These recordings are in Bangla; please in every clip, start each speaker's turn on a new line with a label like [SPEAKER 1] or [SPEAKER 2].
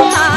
[SPEAKER 1] যদি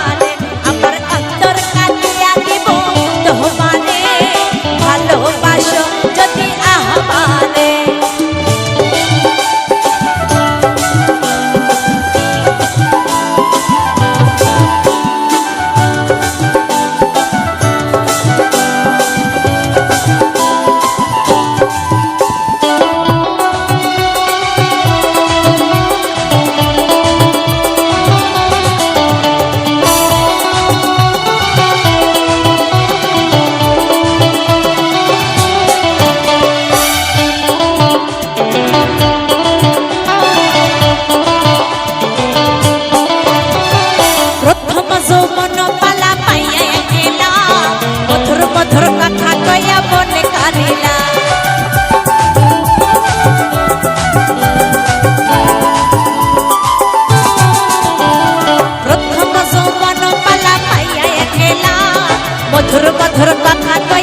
[SPEAKER 1] মধুর মধুর কথা কয়া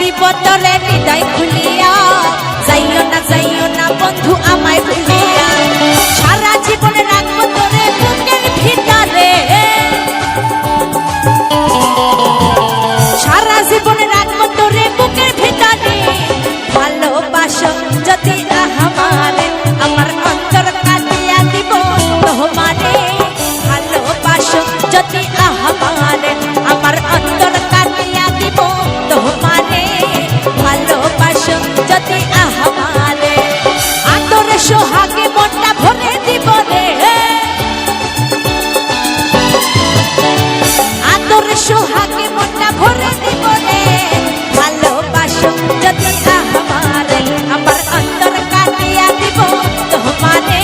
[SPEAKER 1] করিব তরে হৃদয় খুলিয়া, যাইও না যাইও না বন্ধু আমায় ভুলিয়া। সারা জীবন রাখব তোরে বুকের ভিতরে। সারা জীবন রাখব তোরে বুকের ভিতরে। ভালোবাসো যদি আহামারে আমার অন্তর কাটিয়া দিব তোমারে ভালোবাসো যদি আহামারে সোহাগে মনটা ভরে দিব রে দিব, তোমারে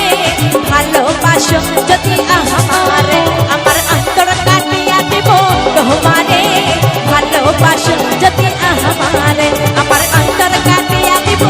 [SPEAKER 1] ভালোবাসো যদি আমারে আমার অন্তর কাটিয়া যদি আমারে আমার অন্তর কাটিয়া দিব